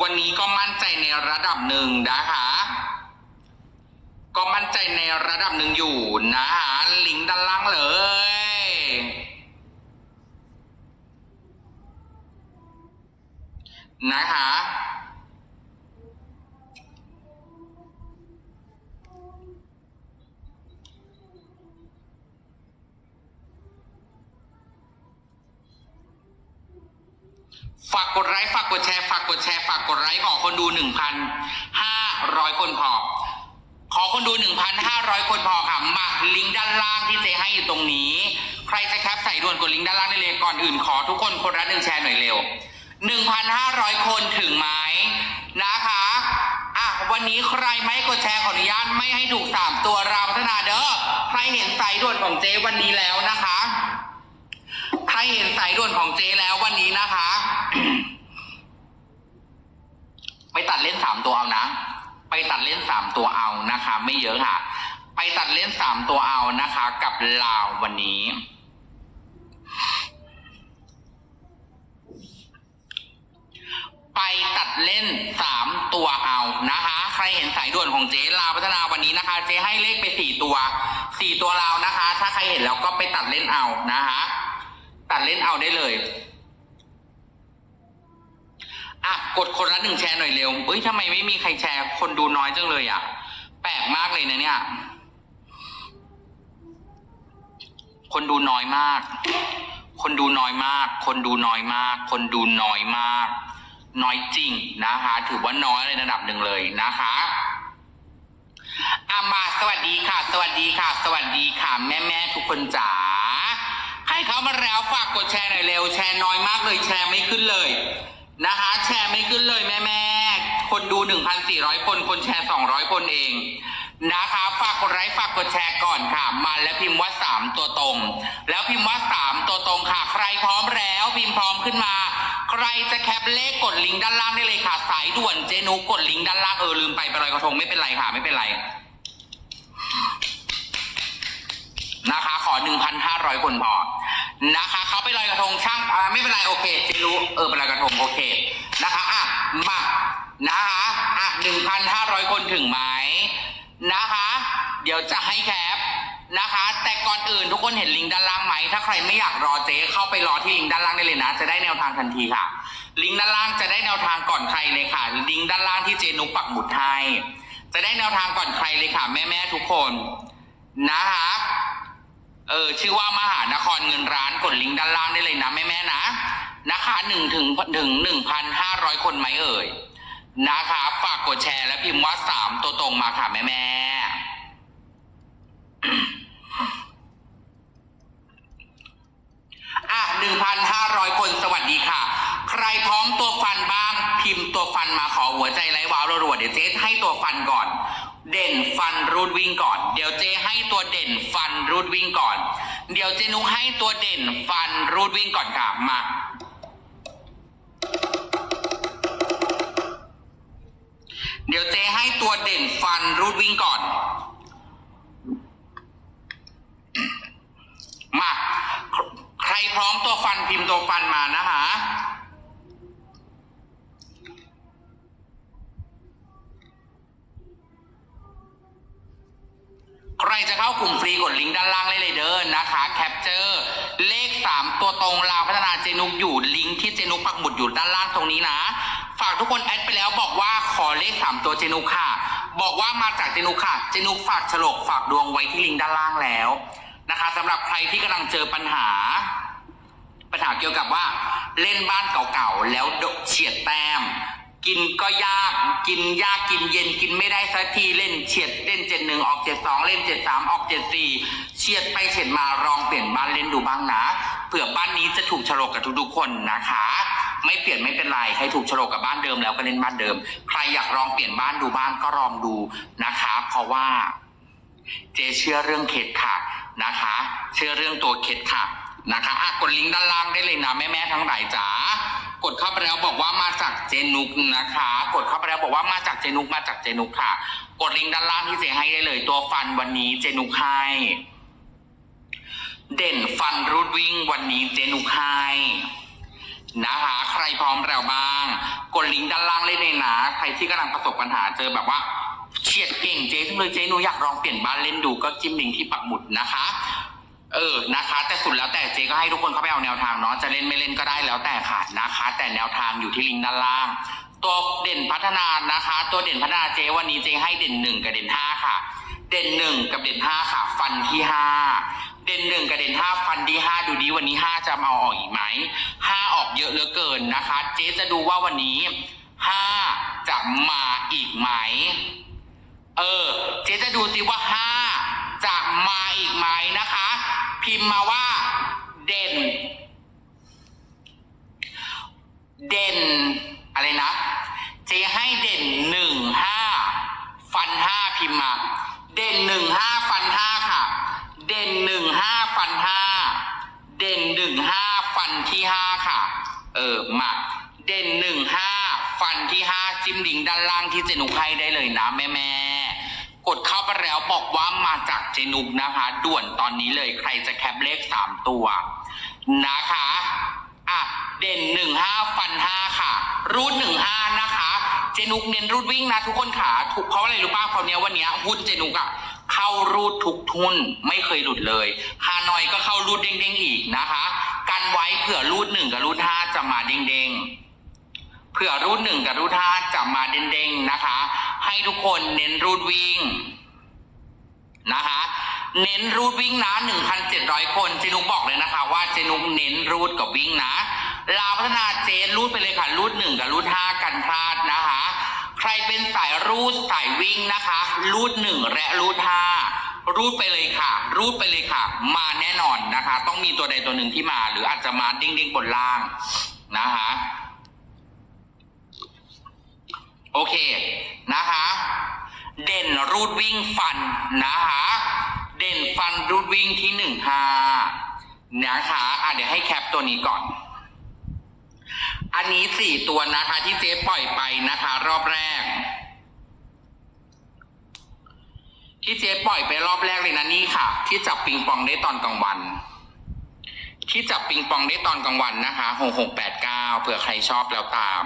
วันนี้ก็มั่นใจในระดับหนึ่งนะคะ ก็มั่นใจในระดับหนึ่งอยู่นะคะลิงก์ด้านล่างเลยนะคะ ฝากกดไลค์ฝากกดแชร์ฝากกดแชร์ฝากกดไลค์ขอคนดูหนึ่งพันห้าร้อยคนพอขอคนดูหนึ่งพันห้าร้อยคนพอค่ะมาลิงก์ด้านล่างที่เจให้อยู่ตรงนี้ ใครจะแคปใส่ด่วนกดลิงก์ด้านล่างได้เลยก่อนอื่นขอทุกคนคนละหนึ่งแชร์หน่อยเร็วหนึ่งพันห้าร้อยคนถึงไหมนะคะอะวันนี้ใครไม่กดแชร์ขออนุญาตไม่ให้ถูกสามตัวรามพัฒนาเด้อใครเห็นสายด่วนของเจวันนี้แล้วนะคะ ใครเห็นสายด่วนของเจแล้ววันนี้นะคะ ไปตัดเล่นสามตัวเอานะ ไปตัดเล่นสามตัวเอานะคะ ไม่เยอะค่ะ ไปตัดเล่นสามตัวเอานะคะ กับลาววันนี้ไปตัดเล่นสามตัวเอานะคะ ใครเห็นสายด่วนของเจ๊ลาวพัฒนาวันนี้นะคะ เจ๊ให้เลขไปสี่ตัวสี่ตัวลาวนะคะ ถ้าใครเห็นแล้วก็ไปตัดเล่นเอานะคะ ตัดเล่นเอาได้เลยอะกดคนละหนึ่งแชร์หน่อยเร็วเฮ้ยทำไมไม่มีใครแชร์ คนดูน้อยจังเลยอะ แปลกมากเลยนะเนี่ย คนดูน้อยมาก คนดูน้อยมาก คนดูน้อยมาก คนดูน้อยมาก น้อยจริงนะคะ ถือว่าน้อยในระดับหนึ่งเลยนะคะอามาสวัสดีค่ะ สวัสดีค่ะ สวัสดีค่ะ แม่แม่ทุกคนจ๋า เข้ามาแล้วฝากกดแชร์หน่อยเร็วแชร์น้อยมากเลยแชร์ไม่ขึ้นเลยนะคะ แชร์ไม่ขึ้นเลยแม่แม่คนดู 1,400 คนคนแชร์ 200 คนเองนะคะฝากกดไลค์ฝากกดแชร์ก่อนค่ะ มาแล้วพิมพ์ว่า 3 ตัวตรง แล้วพิมพ์ว่า 3 ตัวตรงค่ะ ใครพร้อมแล้วพิมพ์พร้อมขึ้นมา ใครจะแคปเลขกดลิงก์ด้านล่างได้เลยค่ะ สายด่วนเจนุกดลิงก์ด้านล่างเออลืมไปไปลอยกระทงไม่เป็นไรค่ะ ไม่เป็นไรนะคะ ขอ 1,500 คนพอ นะคะเขาไปลอยกระทงช่างอ่าไม่เป็นไรโอเคเจรู้เออไปลอยกระทงโอเคนะคะอะมานะคะอะ1,500คนถึงไหมนะคะ เดี๋ยวจะให้แคปนะคะ แต่ก่อนอื่นทุกคนเห็นลิงก์ด้านล่างไหม ถ้าใครไม่อยากรอเจ๊เข้าไปรอที่ลิงก์ด้านล่างได้เลยนะ จะได้แนวทางทันทีค่ะ ลิงก์ด้านล่างจะได้แนวทางก่อนใครเลยค่ะ ลิงก์ด้านล่างที่เจนุกปักหมุดให้จะได้แนวทางก่อนใครเลยค่ะ แม่ๆทุกคนนะคะ เออชื่อว่ามหานครเงินร้านกดลิงก์ด้านล่างได้เลยนะแม่แม่ๆนะ นะคะหนึ่งถึงถึงหนึ่งพันห้าร้อยคนไหมเอ่ยนะคะ ฝากกดแชร์และพิมพ์ว่าสามตัวตรงมาค่ะแม่แม่ๆอะหนึ่งพันห้าร้อยคนสวัสดีค่ะ ใครพร้อมตัวฟันบ้าง พิมพ์ตัวฟันมาขอหัวใจไร้ว้าวรัวๆเดี๋ยวเจ๊ให้ตัวฟันก่อน เด่นฟันรูดวิ่งก่อน เดี๋ยวเจให้ตัวเด่นฟันรูดวิ่งก่อน เดี๋ยวเจนุกให้ตัวเด่นฟันรูดวิ่งก่อนค่ะมาเดี๋ยวเจให้ตัวเด่นฟันรูดวิ่งก่อน มา ใครพร้อมตัวฟันพิมพ์ตัวฟันมานะคะ ใครจะเข้ากลุ่มฟรีกดลิงก์ด้านล่างได้เลยเด้อนะคะแคปเจอร์เลข 3 ตัวตรงลาวพัฒนาเจนุกอยู่ลิงก์ที่เจนุกปักหมุดอยู่ด้านล่างตรงนี้นะ ฝากทุกคนแอดไปแล้วบอกว่าขอเลข 3 ตัวเจนุกค่ะ บอกว่ามาจากเจนุกค่ะ เจนุกฝากฉลกฝากดวงไว้ที่ลิงก์ด้านล่างแล้วนะคะสำหรับใครที่กำลังเจอปัญหา ปัญหาเกี่ยวกับว่าเล่นบ้านเก่าๆแล้วดกเฉียดแต้ม กินก็ยาก กินยากกินเย็นกินไม่ได้สักทีเล่นเฉียดเล่นเจ็ดหนึ่งออกเจ็ดสองเล่นเจ็ดสามออกเจ็ดสี่เฉียดไปเฉียดมาลองเปลี่ยนบ้านเล่นดูบ้างนะเผื่อบ้านนี้จะถูกฉลกกับทุกๆคนนะคะ ไม่เปลี่ยนไม่เป็นไรใครถูกฉลกกับบ้านเดิมแล้วก็เล่นบ้านเดิม ใครอยากลองเปลี่ยนบ้านดูบ้านก็ลองดูนะคะ เพราะว่า เจเชื่อเรื่องเคสค่ะนะคะ เชื่อเรื่องตัวเคสค่ะนะคะอะกดลิงก์ด้านล่างได้เลยนะแม่แม่ทั้งหลายจ๋า เข้าไปแล้วบอกว่ามาจากเจนุกนะคะ กดเข้าไปแล้วบอกว่ามาจากเจนุกมาจากเจนุกค่ะ กดลิงก์ด้านล่างที่เจให้ได้เลย ตัวฟันวันนี้เจนุกให้เด่นฟันรูดวิ่งวันนี้เจนุกให้นะคะใครพร้อมแล้วบ้าง กดลิงก์ด้านล่างเลยเลยนะ ใครที่กำลังประสบปัญหาเจอแบบว่าเฉียดเก่งเจ๊ทั้งเลยเจ๊หนูอยากลองเปลี่ยนบ้านเล่นดูก็จิ้มลิงก์ที่ปักหมุดนะคะ เออนะคะ แต่สุดแล้วแต่เจ๊ก็ให้ทุกคนเข้าไปเอาแนวทางเนาะจะเล่นไม่เล่นก็ได้แล้วแต่ค่ะนะคะ แต่แนวทางอยู่ที่ลิงก์ด้านล่าง ตัวเด่นพัฒนานะคะ ตัวเด่นพัฒนาเจ๊วันนี้เจ๊ให้เด่นหนึ่งกับเด่นห้าค่ะ เด่นหนึ่งกับเด่นห้าค่ะ ฟันที่ห้าเด่นหนึ่งกับเด่นห้าฟันที่ห้าดูดีวันนี้ห้าจะมาเอาออกอีกไหมห้าออกเยอะเหลือเกินนะคะ เจ๊จะดูว่าวันนี้ห้าจะมาอีกไหม เออ เจ๊จะดูสิว่าห้า จะมาอีกไหมนะคะ พิมพ์มาว่าเด่น เด่น อะไรนะ เจ๊ให้เด่นหนึ่งห้าฟันห้าพิมพ์มา เด่นหนึ่งห้าฟันห้าค่ะ เด่นหนึ่งห้าฟันห้าเด่นหนึ่งห้าฟันที่ห้าค่ะ เออมาเด่นหนึ่งห้าฟันที่ห้าจิ้มลิงด้านล่างที่เจนุกให้ได้เลยนะแม่แม่ กดเข้าไปแล้วบอกว่ามาจากเจนุกนะคะ ด่วนตอนนี้เลยใครจะแคปเลขสามตัว นะคะ อะ เด่นหนึ่งห้าฟันห้าค่ะ รูดหนึ่งห้านะคะ เจนุกเน้นรูดวิ่งนะทุกคนขาถูกเพราะอะไรรู้ป่ะเพราะเนี้ยวันเนี้ยหุ้นเจนุกอะเข้ารูดทุกทุนไม่เคยหลุดเลยฮานอยก็เข้ารูดเด้งๆอีกนะคะ กันไว้เผื่อรูดหนึ่งกับรูดห้าจะมาเด้งๆ เผื่อรูดหนึ่งกับรูดห้าจะมาเด้งๆนะคะ ให้ทุกคนเน้นรูดวิ่งนะคะ เน้นรูดวิ่งนะ1,700 คนเจนุกบอกเลยนะคะ ว่าเจนุกเน้นรูดกับวิ่งนะลาพัฒนาเจนรูดไปเลยค่ะรูดหนึ่งกับรูดห้ากันพลาดนะคะ ใครเป็นสายรูดสายวิ่งนะคะ รูดหนึ่งและรูดห้ารูดไปเลยค่ะ รูดไปเลยค่ะ มาแน่นอนนะคะ ต้องมีตัวใดตัวหนึ่งที่มา หรืออาจจะมาเด้งๆบนล่างนะคะ โอเคนะคะ เด่นรูดวิ่งฟันนะคะ เด่นฟันรูดวิ่งที่หนึ่งห้านะคะอะเดี๋ยวให้แคปตัวนี้ก่อน อันนี้สี่ตัวนะคะที่เจ๊ปล่อยไปนะคะ รอบแรก ที่เจ๊ปล่อยไปรอบแรกเลยนะนี่ค่ะ ที่จับปิงปองได้ตอนกลางวัน ที่จับปิงปองได้ตอนกลางวันนะคะหกหกแปดเก้าเผื่อใครชอบแล้วตาม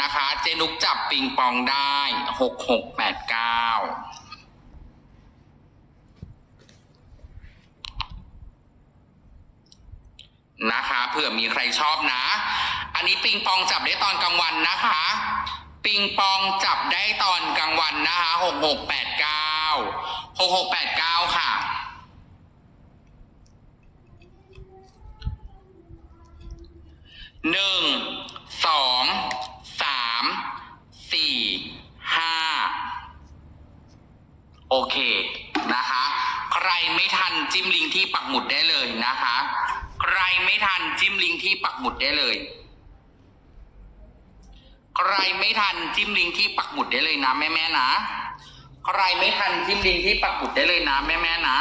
นะคะ เจนุกจับปิงปองได้หกหกแปดเก้านะคะเผื่อมีใครชอบนะ อันนี้ปิงปองจับได้ตอนกลางวันนะคะ ปิงปองจับได้ตอนกลางวันนะคะหกหกแปดเก้าหกหกแปดเก้าค่ะหนึ่งสอง สาม สี่ ห้า โอ เคนะคะ ใครไม่ทันจิ้มลิงก์ที่ปักหมุดได้เลยนะคะ ใครไม่ทันจิ้มลิงก์ที่ปักหมุดได้เลย ใครไม่ทันจิ้มลิงก์ที่ปักหมุดได้เลยนะแม่แม่นะ ใครไม่ทันจิ้มลิงก์ที่ปักหมุดได้เลยนะแม่แม่นะ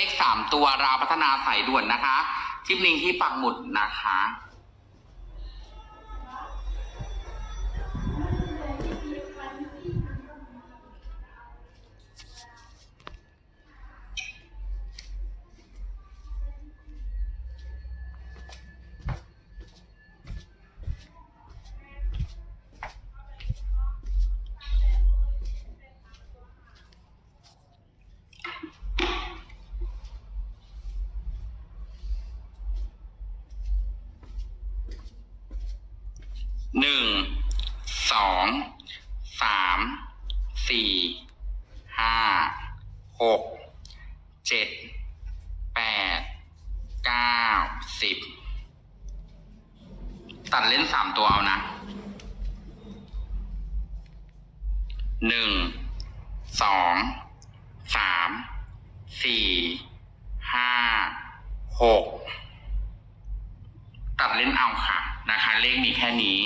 เลขสามตัวราวพัฒนาสายด่วนนะคะจิ้มลิงก์ที่ปักหมุดนะคะ หนึ่งสองสามสี่ห้าหกเจ็ดแปดเก้าสิบตัดเล่นสามตัวเอานะหนึ่งสองสามสี่ห้าหกตัดเล่นเอาค่ะ นะคะเลขมีแค่นี้